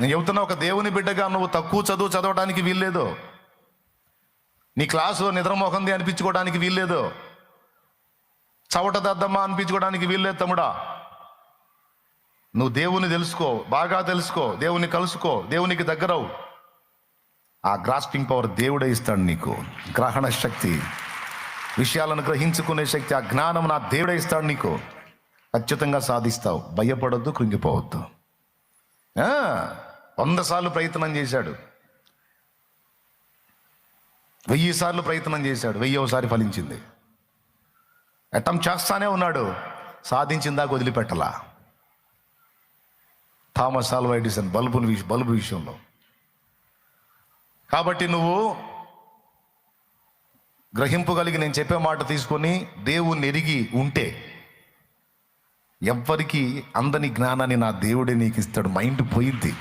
నేను చెబుతున్నా ఒక దేవుని బిడ్డగా నువ్వు తక్కువ చదువు చదవడానికి వీల్లేదు. నీ క్లాసు నిద్రమోహంది అనిపించుకోవడానికి వీల్లేదు. చవట దద్దమ్మ అనిపించుకోవడానికి వీల్లేదు తమ్ముడా. నువ్వు దేవుని తెలుసుకో బాగా తెలుసుకో దేవుని కలుసుకో దేవునికి దగ్గరవు. ఆ గ్రాస్పింగ్ పవర్ దేవుడే ఇస్తాడు నీకు. గ్రహణ శక్తి. విషయాలను గ్రహించుకునే శక్తి ఆ జ్ఞానం నా దేవుడే ఇస్తాడు నీకు. ఖచ్చితంగా సాధిస్తావు. భయపడొద్దు కృంగిపోవద్దు. వంద సార్లు ప్రయత్నం చేశాడు. వెయ్యి సార్లు ప్రయత్నం చేశాడు. వెయ్యి ఒకసారి ఫలించింది. అటం చేస్తానే ఉన్నాడు. సాధించిందాక వదిలిపెట్టలా. థామస్ ఆల్వా ఎడిసన్ బల్బుని విష బల్బు విషయంలో. కాబట్టి నువ్వు గ్రహింపు కలిగి నేను చెప్పే మాట తీసుకొని దేవుణ్ణి ఎరిగి ఉంటే ఎవ్వరికి అందని జ్ఞానాన్ని నా దేవుడే నీకు ఇస్తాడు మైండ్ పోయిద్ది.